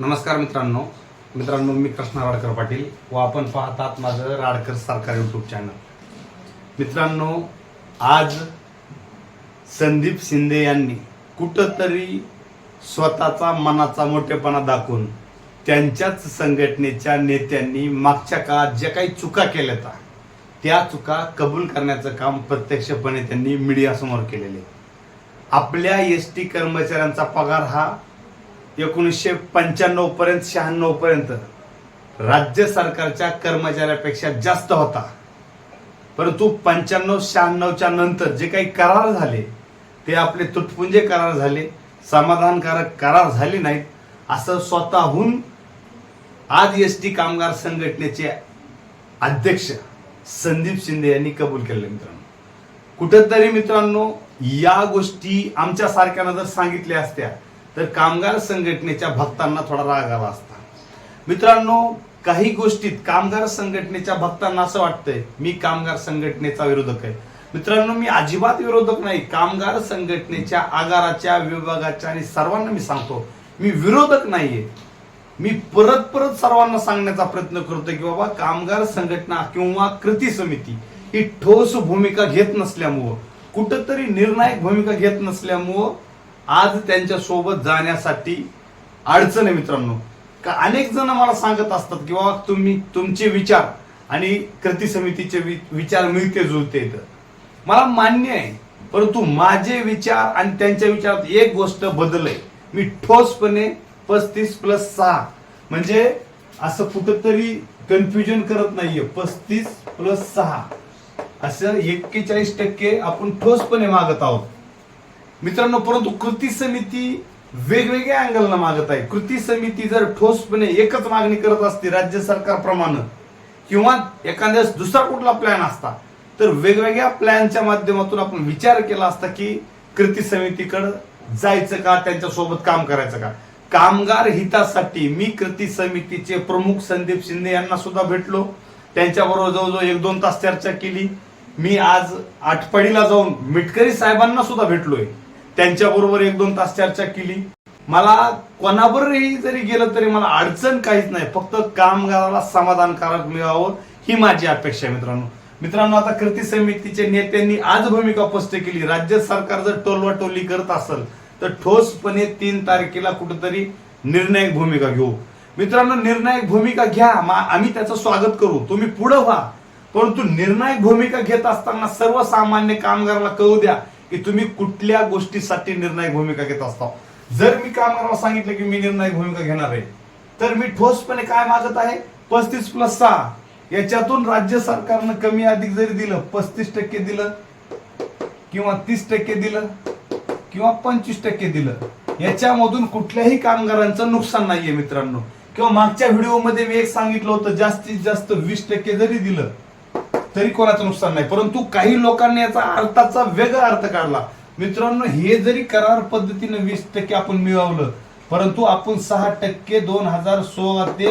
नमस्कार मित्रांनो. मित्रांनो मी कृष्णा राडकर पाटील व आपण पाहतात माझं राडकर सरकार यूट्यूब चॅनल मित्रांनो आज संदीप शिंदे यांनी कुठंतरी स्वतःचा मनाचा मोठेपणा दाखवून त्यांच्याच संघटनेच्या नेत्यांनी मागच्या काळात ज्या काही चुका केल्या होत्या त्या चुका कबूल करण्याचं काम प्रत्यक्षपणे त्यांनी मीडियासमोर केलेले आपल्या एस टी कर्मचाऱ्यांचा पगार हा एकोणीसशे पंच्याण्णव पर्यंत शहाण्णव पर्यंत राज्य सरकारच्या कर्मचाऱ्यापेक्षा जास्त होता. परंतु पंच्याण्णव शहाण्णवच्या नंतर जे काही करार झाले ते आपले तुटपुंजे करार झाले समाधानकारक करार झाले नाहीत असं स्वतःहून आज एस टी कामगार संघटनेचे अध्यक्ष संदीप शिंदे यांनी कबूल केले मित्रांनो. कुठंतरी मित्रांनो या गोष्टी आमच्यासारख्याना जर सांगितल्या असत्या तर कामगार संघटनेच्या भक्तांना थोडा राग आला असता. मित्रांनो काही गोष्टीत कामगार संघटनेच्या भक्तांना असं वाटतंय मी कामगार संघटनेचा विरोधक आहे. मित्रांनो मी अजिबात विरोधक नाही कामगार संघटनेच्या आगाराच्या विभागाच्या आणि सर्वांना मी सांगतो मी विरोधक नाहीये. मी परत परत सर्वांना सांगण्याचा प्रयत्न करतोय की बाबा कामगार संघटना किंवा कृती समिती ही ठोस भूमिका घेत नसल्यामुळं कुठंतरी निर्णायक भूमिका घेत नसल्यामुळं आज त्यांच्यासोबत जाण्यासाठी अडचण आहे मित्रांनो. का अनेक जण मला सांगत असतात की बाबा तुम्ही तुमचे विचार आणि कृती समितीचे वि- विचार मिळते जुळते इथं. मला मान्य आहे परंतु माझे विचार आणि त्यांच्या विचारात एक गोष्ट बदलय मी ठोसपणे पस्तीस प्लस सहा म्हणजे असं कुठंतरी कन्फ्युजन करत नाहीये. पस्तीस प्लस सहा असं एक्केचाळीस टक्के आपण ठोसपणे मागत आहोत. मित्रांनो परंतु कृती समिती वेगवेगळ्या अँगलनं मागत आहे. कृती समिती जर ठोसपणे एकच मागणी करत असते राज्य सरकारप्रमाणे किंवा एखाद्या दुसरा कुठला प्लॅन असता तर वेगवेगळ्या प्लॅनच्या माध्यमातून आपण विचार केला असता की कृती समितीकडं जायचं का त्यांच्यासोबत काम करायचं का? कामगार हितासाठी मी कृती समितीचे प्रमुख संदीप शिंदे यांना सुद्धा भेटलो. त्यांच्याबरोबर जवळजवळ एक दोन तास चर्चा केली. मी आज आटपाडीला जाऊन मिटकरी साहेबांना सुद्धा भेटलोय. त्यांच्याबरोबर एक दोन तास चर्चा केली. मला कोणाबरोबरही जरी गेलं तरी मला अडचण काहीच नाही. फक्त कामगाराला समाधानकारक मिळावं ही माझी अपेक्षा आहे मित्रांनो. मित्रांनो आता कृती समितीचे नेत्यांनी आज भूमिका स्पष्ट केली. राज्य सरकार जर टोलवाटोली करत असेल तर ठोसपणे तीन तारखेला कुठेतरी निर्णायक भूमिका घेऊ. मित्रांनो निर्णायक भूमिका घ्या. मा- आम्ही त्याचं स्वागत करू. तुम्ही पुढे व्हा. परंतु निर्णायक भूमिका घेत असताना सर्वसामान्य कामगाराला कळू द्या. की तुम्ही कुठल्या गोष्टीसाठी निर्णायक भूमिका घेत असता. जर मी कामगारांना सांगितलं की मी निर्णायक भूमिका घेणार आहे तर मी ठोसपणे काय मागत आहे? पस्तीस प्लस सहा. याच्यातून राज्य सरकारनं कमी अधिक जरी दिलं पस्तीस टक्के दिलं किंवा तीस टक्के दिलं किंवा पंचवीस टक्के दिलं याच्यामधून कुठल्याही कामगारांचं नुकसान नाहीये मित्रांनो. किंवा मागच्या व्हिडिओमध्ये मी एक सांगितलं होतं जास्तीत जास्त वीस टक्के जरी दिलं तरी कोणाचं नुकसान नाही. परंतु काही लोकांनी याचा अर्थाचा वेगळा अर्थ काढला. मित्रांनो हे जरी करार पद्धतीने वीस टक्के आपण मिळवलं परंतु आपण सहा टक्के दोन हजार सोळा ते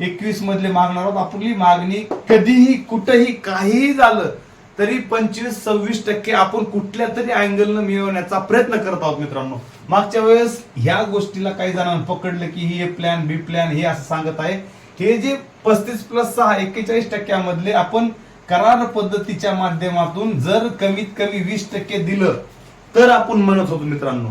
एकवीस मधले मागणार आहोत. आपली मागणी कधीही कुठेही काहीही झालं तरी पंचवीस सव्वीस टक्के आपण कुठल्या तरी अँगलनं मिळवण्याचा प्रयत्न करत आहोत मित्रांनो. मागच्या वेळेस ह्या गोष्टीला काही जणांना पकडलं की हे प्लॅन बी प्लॅन हे असं सांगत आहे. हे जे पस्तीस प्लस सहा एक्केचाळीस टक्क्यामधले आपण करार पद्धतीच्या माध्यमातून जर कमीत कमी वीस टक्के दिलं तर आपण म्हणत होतो मित्रांनो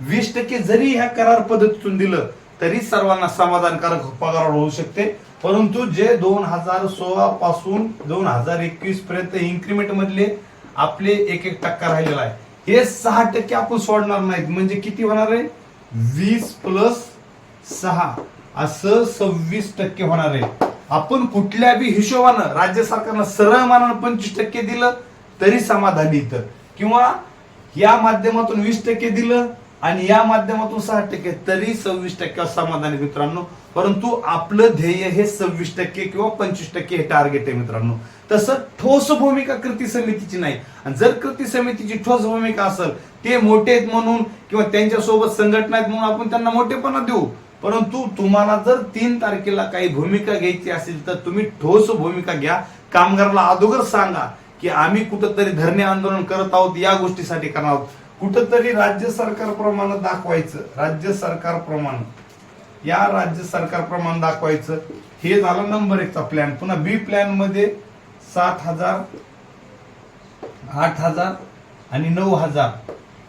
वीस टक्के जरी ह्या करार पद्धतीतून दिलं तरी सर्वांना समाधानकारक पगार होऊ शकते. परंतु जे दोन हजार सोळा पासून दोन हजार एकवीस पर्यंत इन्क्रीमेंट मधले आपले एक एक टक्का राहिलेला आहे. हे सहा टक्के आपण सोडणार नाहीत. म्हणजे किती होणार आहे? वीस प्लस सहा. असं सव्वीस टक्के होणार आहे. आपण कुठल्या बी हिशोबानं राज्य सरकारनं सरळ मानानं पंचवीस टक्के दिलं तरी समाधानी इतर किंवा या माध्यमातून वीस टक्के दिलं आणि या माध्यमातून सहा टक्के तरी सव्वीस टक्के समाधानी मित्रांनो. परंतु आपलं ध्येय हे सव्वीस टक्के किंवा पंचवीस टक्के हे टार्गेट आहे मित्रांनो. तसं ठोस भूमिका कृती समितीची नाही. आणि जर कृती समितीची ठोस भूमिका असेल ते मोठे आहेत म्हणून किंवा त्यांच्यासोबत संघटना आहेत म्हणून आपण त्यांना मोठेपणा देऊ. परंतु तुम्हाला जर तीन तारखेला काही भूमिका घ्यायची असेल तर तुम्ही ठोस भूमिका घ्या. कामगाराला अगोदर सांगा की आम्ही कुठंतरी धरणे आंदोलन करत आहोत या गोष्टीसाठी करणार आहोत. कुठंतरी राज्य सरकारप्रमाणे दाखवायचं. राज्य सरकारप्रमाणे या राज्य सरकार प्रमाण दाखवायचं. हे झालं नंबर एकचा प्लॅन पुन्हा बी प्लॅनमध्ये सात हजार आठ हजार आणि नऊ हजार.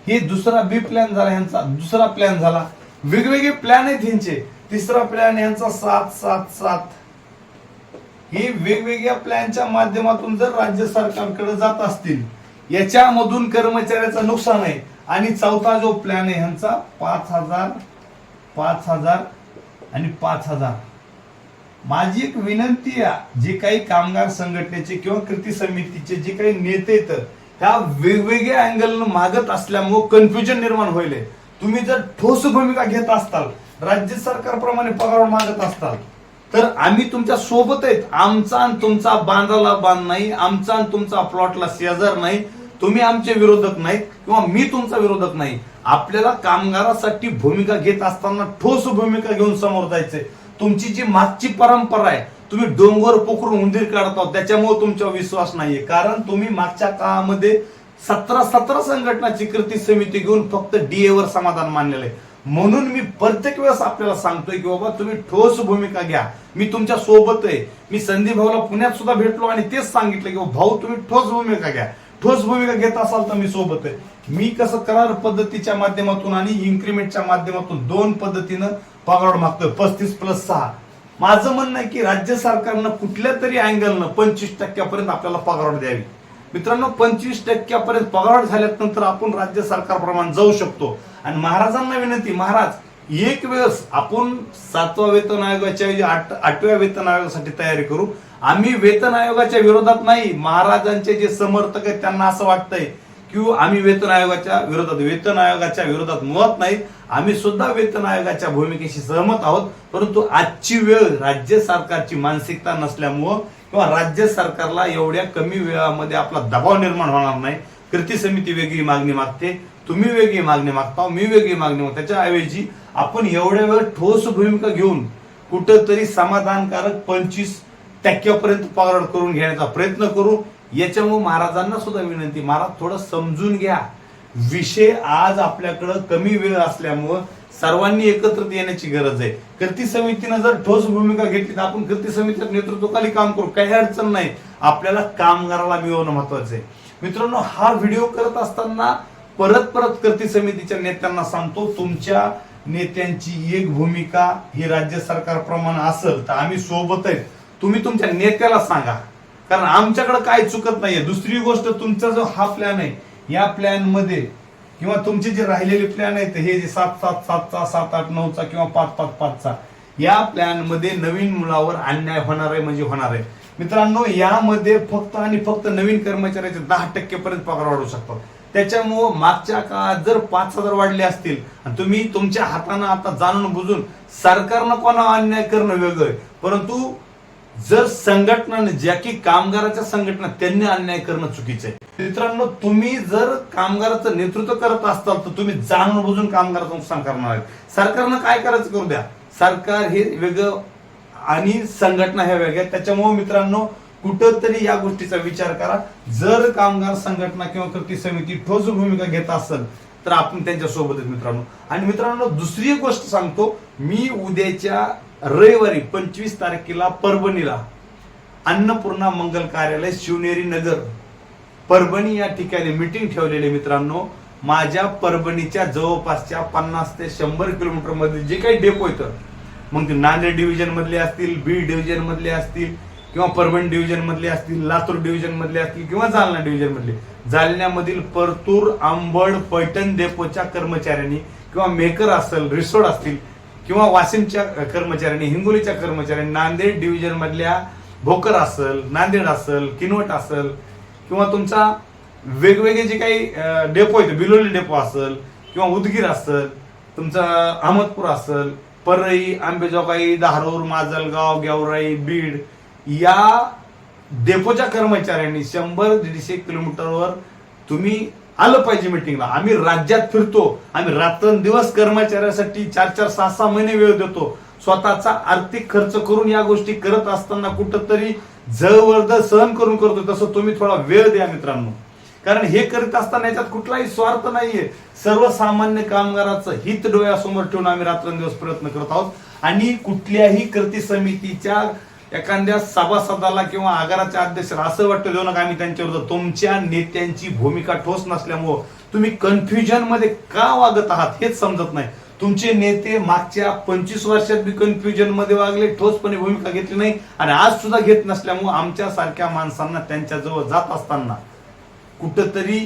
हे दुसरा बी प्लॅन झाला ह्यांचा दुसरा प्लॅन झाला. वेगवेगळे प्लॅन आहेत ह्यांचे. तिसरा प्लॅन यांचा सात सात सात. हे वेगवेगळ्या प्लॅनच्या माध्यमातून जर राज्य सरकारकडे जात असतील याच्यामधून कर्मचाऱ्याचं नुकसान आहे. आणि चौथा जो प्लॅन आहे ह्यांचा पाच हजार पाच हजार आणि पाच हजार. माझी एक विनंती आहे जे काही कामगार संघटनेचे किंवा कृती समितीचे जे काही नेते आहेत ह्या वेगवेगळ्या अँगल मागत असल्यामुळे कन्फ्युजन निर्माण होईल. तुम्ही जर ठोस भूमिका घेत असताल राज्य सरकारप्रमाणे पगार मागत असताल तर आम्ही तुमच्यासोबत आहेत. आमचा आणि तुमचा बांधाला बांध नाही आमचा आणि तुमचा प्लॉटला शेजार नाही तुम्ही आमचे विरोधक नाहीत किंवा मी तुमचा विरोधक नाही. आपल्याला कामगारासाठी भूमिका घेत असताना ठोस भूमिका घेऊन समोर जायचंय. तुमची जी मागची परंपरा आहे तुम्ही डोंगर पोखरून उंदीर काढता त्याच्यामुळे तुमच्यावर विश्वास नाहीये. कारण तुम्ही मागच्या काळामध्ये सतरा सतरा संघटनाची कृती समिती घेऊन फक्त डीए वर समाधान मानलेलं आहे. म्हणून मी प्रत्येक वेळेस आपल्याला सांगतोय की बाबा तुम्ही ठोस भूमिका घ्या. मी तुमच्यासोबत आहे. मी संदीप भाऊला पुण्यात सुद्धा भेटलो आणि तेच सांगितलं की भाऊ तुम्ही ठोस भूमिका घ्या. ठोस भूमिका घेत असाल तर मी सोबत आहे. मी कसं करार पद्धतीच्या माध्यमातून आणि इन्क्रीमेंटच्या माध्यमातून दोन पद्धतीनं पगार मागतोय. पस्तीस प्लस सहा. माझं म्हणणं आहे की राज्य सरकारनं कुठल्या तरी अँगलनं पंचवीस टक्क्यापर्यंत आपल्याला पगार द्यावी. मित्रांनो पंचवीस टक्क्यापर्यंत पगार झाल्यानंतर आपण राज्य सरकारप्रमाणे जाऊ शकतो. आणि महाराजांना विनंती महाराज एक वेळेस आपण सातवा वेतन आयोगाच्या आठ आठव्या वेतन आयोगासाठी तयारी करू. आम्ही वेतन आयोगाच्या विरोधात नाही महाराजांचे जे समर्थक आहेत त्यांना असं वाटतंय की आम्ही वेतन आयोगाच्या विरोधात वेतन आयोगाच्या विरोधात मत नाही आम्ही सुद्धा वेतन आयोगाच्या भूमिकेशी सहमत आहोत. परंतु आजची वेळ राज्य सरकारची मानसिकता नसल्यामुळं किंवा राज्य सरकारला एवढ्या कमी वेळामध्ये आपला दबाव निर्माण होणार नाही. कृती समिती वेगळी मागणी मागते. तुम्ही वेगळी मागणी मागता मी वेगळी मागणी मागतो. त्याच्याऐवजी आपण एवढ्या वेळ ठोस भूमिका घेऊन कुठंतरी समाधानकारक पंचवीस टक्क्यापर्यंत पगार करून घेण्याचा प्रयत्न करू. याच्यामुळे महाराजांना सुद्धा विनंती महाराज थोडं समजून घ्या. विषय आज आपल्याकडं कमी वेळ असल्यामुळं सर्वांनी एकत्रित येण्याची गरज आहे. कृती समितीनं जर ठोस भूमिका घेतली तर आपण कृती समितीच्या नेतृत्वाखाली काम करू. काही अडचण नाही. आपल्याला कामगाराला मिळवणं महत्वाचं आहे. मित्रांनो हा व्हिडिओ करत असताना परत परत कृती समितीच्या नेत्यांना सांगतो तुमच्या नेत्यांची एक भूमिका ही राज्य सरकारप्रमाणे असेल तर आम्ही सोबत आहेत तुम्ही तुमच्या नेत्याला सांगा. कारण आमच्याकडे काय चुकत नाहीये. दुसरी गोष्ट तुमचा जो हा प्लॅन आहे या प्लॅनमध्ये किंवा तुमचे जे राहिलेले प्लॅन आहेत हे जे सात सात सातचा सात आठ नऊचा किंवा पाच पाच पाचचा या प्लॅनमध्ये नवीन मुलावर अन्याय होणार आहे म्हणजे होणार आहे. मित्रांनो यामध्ये फक्त आणि फक्त नवीन कर्मचाऱ्याचे दहा टक्के पर्यंत पगार वाढू शकतो. त्याच्यामुळं मागच्या काळात जर पाच हजार वाढले असतील आणि तुम्ही तुमच्या हातानं आता जाणून बुजून सरकारनं कोणा अन्याय करणं वेगळं आहे परंतु जर संघटनाने ज्या की कामगाराच्या संघटना त्यांनी अन्याय करणं चुकीचं आहे. मित्रांनो तुम्ही जर कामगाराचं नेतृत्व करत असाल तर तुम्ही जाणून बुजून कामगाराचं नुकसान करणार आहेत. सरकारनं काय करायचं करू द्या. सरकार हे वेगळं आणि संघटना ह्या वेगळ्या त्याच्यामुळे मित्रांनो कुठंतरी या गोष्टीचा विचार करा. जर कामगार संघटना किंवा कृती समिती ठोस भूमिका घेत असेल तर आपण त्यांच्यासोबत मित्रांनो. आणि मित्रांनो दुसरी गोष्ट सांगतो. मी उद्याच्या रविवारी पंचवीस तारखेला परभणीला अन्नपूर्णा मंगल कार्यालय शिवनेरी नगर. परभणी या ठिकाणी मिटिंग ठेवलेले मित्रांनो माझ्या परभणीच्या जवळपासच्या पन्नास ते शंभर किलोमीटरमध्ये जे काही डेपो येतं मग ते नांदेड डिव्हिजन मधले असतील बीड डिव्हिजन मधले असतील किंवा परभणी डिव्हिजन मधले असतील लातूर डिव्हिजन मधले असतील किंवा जालना डिव्हिजन मधले जालन्यामधील परतूर आंबड पैठण डेपोच्या कर्मचाऱ्यांनी किंवा मेकर असेल रिसोड असतील किंवा वाशिमच्या कर्मचाऱ्यांनी हिंगोलीच्या कर्मचाऱ्यांनी नांदेड डिव्हिजन मधल्या भोकर असेल नांदेड असेल किनवट असेल किंवा तुमचा वेगवेगळे जे काही डेपो आहेत बिलोली डेपो असेल किंवा उदगीर असेल तुमचा अहमदपूर असेल परळी आंबेजोगाई धारूर माजलगाव गेवराई बीड या डेपोच्या कर्मचाऱ्यांनी शंभर दीडशे किलोमीटरवर तुम्ही आलं पाहिजे मिटिंगला आम्ही राज्यात फिरतो. आम्ही रात्रंदिवस कर्मचाऱ्यासाठी चार चार सहा सहा महिने वेळ देतो. स्वतःचा आर्थिक खर्च करून या गोष्टी करत असताना कुठंतरी जवळद सहन करून करतो तसं तुम्ही थोडा वेळ द्या मित्रांनो. कारण हे करीत असताना याच्यात कुठलाही स्वार्थ नाहीये. सर्वसामान्य कामगाराचं हित डोळ्यासमोर ठेवून आम्ही रात्रंदिवस प्रयत्न करत आहोत. आणि कुठल्याही कृती समितीच्या एखाद्या सभासदाला किंवा आगाराच्या अध्यक्षाला असं वाटतं देऊ नका आम्ही त्यांच्यावर तुमच्या नेत्यांची भूमिका ठोस नसल्यामुळं तुम्ही कन्फ्युजनमध्ये का वागत आहात हेच समजत नाही. तुमचे नेते मागच्या पंचवीस वर्षात बी कन्फ्युजनमध्ये वागले ठोसपणे भूमिका घेतली नाही आणि आज सुद्धा घेत नसल्यामुळे आमच्या सारख्या माणसांना त्यांच्याजवळ जात असताना कुठंतरी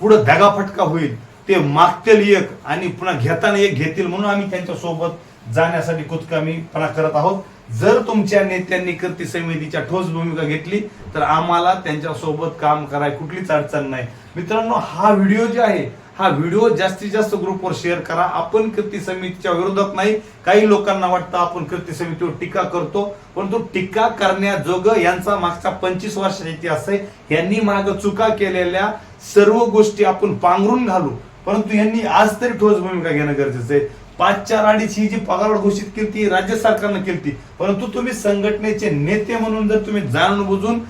पुढं धगाफटका होईल. ते मागतील एक आणि पुन्हा घेताना एक घेतील म्हणून आम्ही त्यांच्यासोबत जाण्यासाठी कुचकामीपणा करत आहोत. जर तुमच्या नेत्यांनी कृती समितीच्या ठोस भूमिका घेतली तर आम्हाला त्यांच्यासोबत काम करायला कुठलीच अडचण नाही. मित्रांनो हा व्हिडिओ जे आहे हा व्हिडिओ जास्तीत जास्त ग्रुपवर शेअर करा. आपण कृती समितीच्या विरोधात नाही. काही लोकांना वाटतं आपण कृती समितीवर टीका करतो परंतु टीका करण्याजोगं यांचा मागचा पंचवीस वर्षाचा इतिहास आहे. यांनी माग चुका केलेल्या सर्व गोष्टी आपण पांघरून घालू. परंतु यांनी आज तरी ठोस भूमिका घेणं गरजेचं आहे. पाच चार अडीच ही जी पगार घोषित केली ती राज्य सरकारनं केली परंतु तुम्ही संघटनेचे नेते म्हणून जर तुम्ही जाणून बुजून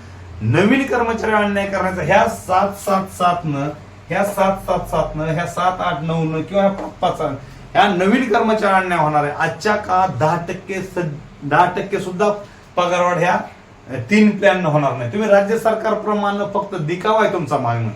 नवीन कर्मचारी अन्याय करण्याचा ह्या सात सात सात न ह्या सात सात सात न ह्या सात आठ नऊ न किंवा ह्या पाच पाच ह्या नवीन कर्मचारी अन्याय होणार आहे आजच्या काळात दहा टक्के स- दहा टक्के सुद्धा पगारवाढ ह्या तीन प्लॅन होणार नाही. तुम्ही राज्य सरकारप्रमाणे फक्त दिखावा आहे तुमचा मागणं.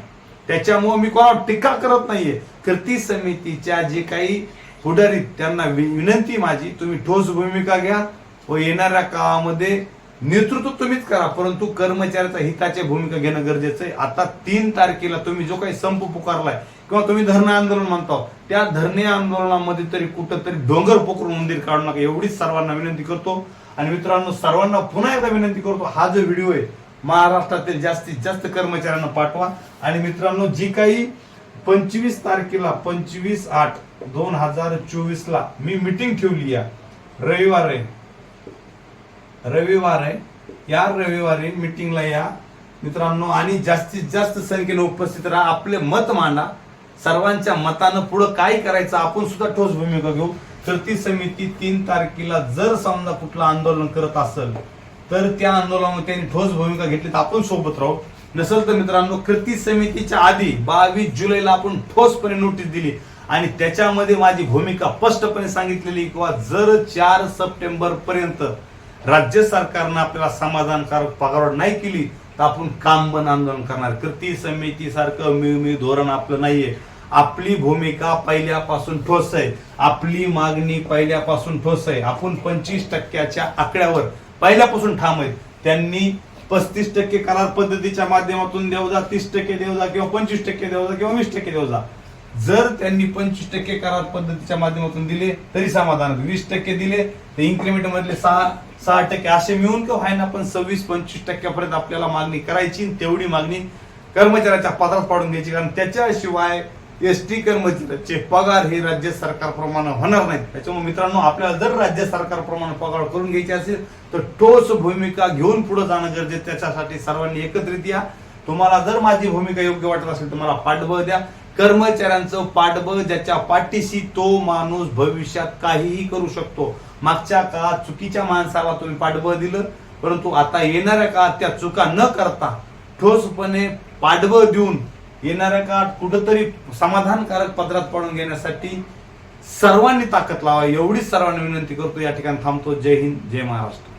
त्याच्यामुळे मी कोणावर टीका करत नाहीये. कृती समितीच्या जे काही पुढारी त्यांना वि- विनंती माझी तुम्ही ठोस भूमिका घ्या व येणाऱ्या काळामध्ये नेतृत्व तुम्हीच करा परंतु कर्मचाऱ्याचा हिताची भूमिका घेणं गरजेचं आहे. आता तीन तारखेला तुम्ही जो काही संप पुकारलाय किंवा तुम्ही धरणे आंदोलन म्हणता त्या धरणे आंदोलनामध्ये तरी कुठंतरी डोंगर पोकरून मंदिर काढू नका एवढीच सर्वांना विनंती करतो. आणि मित्रांनो सर्वांना पुन्हा एकदा विनंती करतो हा जो व्हिडिओ आहे महाराष्ट्रातील जास्तीत जास्त कर्मचाऱ्यांना पाठवा. आणि मित्रांनो जी काही पंचवीस तारखेला पंचवीस आठ दोन हजार चोवीस ला मी मिटिंग ठेवली आहे रविवार. आहे रविवार आहे या रविवारी मिटिंगला या. मित्रांनो आणि जास्तीत जास्त संख्येने उपस्थित राहा आपले मत मांडा. सर्वांच्या मतानं पुढं काय करायचं आपण सुद्धा ठोस भूमिका घेऊ. कृती समिती तीन तारखेला जर समजा कुठलं आंदोलन करत असेल तर त्या आंदोलनामध्ये त्यांनी ठोस भूमिका घेतली तर आपण सोबत राहू. नसेल तर मित्रांनो कृती समितीच्या आधी बावीस जुलैला आपण ठोसपणे नोटीस दिली. आणि त्याच्यामध्ये माझी भूमिका स्पष्टपणे सांगितलेली किंवा जर चार सप्टेंबर पर्यंत राज्य सरकारनं आपल्याला समाधानकारक पगारवाढ नाही केली तर आपण काम बंद आंदोलन करणार. कृती समिती सारखं मिळमी धोरण आपलं नाहीये. आपली भूमिका पहिल्यापासून ठोस आहे. आपली मागणी पहिल्यापासून ठोस आहे. आपण पंचवीस टक्क्याच्या आकड्यावर पहिल्यापासून ठाम आहेत. त्यांनी पस्तीस टक्के करार पद्धतीच्या माध्यमातून देऊ जा तीस टक्के देऊ जा किंवा पंचवीस टक्के देऊ जा किंवा वीस टक्के देऊ जा जर त्यांनी पंचवीस टक्के करार पद्धतीच्या माध्यमातून दिले तरी समाधान वीस टक्के दिले तर इन्क्रीमेंट मधले सहा सहा टक्के असे मिळून किंवा आहे ना पण सव्वीस पंचवीस टक्क्यापर्यंत आपल्याला मागणी करायची तेवढी मागणी कर्मचाऱ्याच्या पदरात पाडून घ्यायची कारण त्याच्याशिवाय एस टी कर्मचाऱ्याचे पगार हे राज्य सरकारप्रमाणे होणार नाहीत. त्याच्यामुळे मित्रांनो आपल्याला जर राज्य सरकारप्रमाणे पगार करून घ्यायचे असेल तर ठोस भूमिका घेऊन पुढे जाणं गरजेचं त्याच्यासाठी सर्वांनी एकत्रित या. तुम्हाला जर माझी भूमिका योग्य वाटत असेल तर मला पाठबळ द्या. कर्मचाऱ्यांचं पाठबळ ज्याच्या पाठीशी तो माणूस भविष्यात काहीही करू शकतो. मागच्या काळात चुकीच्या माणसाला तुम्ही पाठबळ दिलं परंतु आता येणाऱ्या काळात त्या चुका न करता ठोसपणे पाठबळ देऊन येणाऱ्या काळात कुठंतरी समाधानकारक पदरात पडून घेण्यासाठी सर्वांनी ताकद लावा एवढीच सर्वांनी विनंती करतो. या ठिकाणी थांबतो. जय हिंद जय महाराष्ट्र.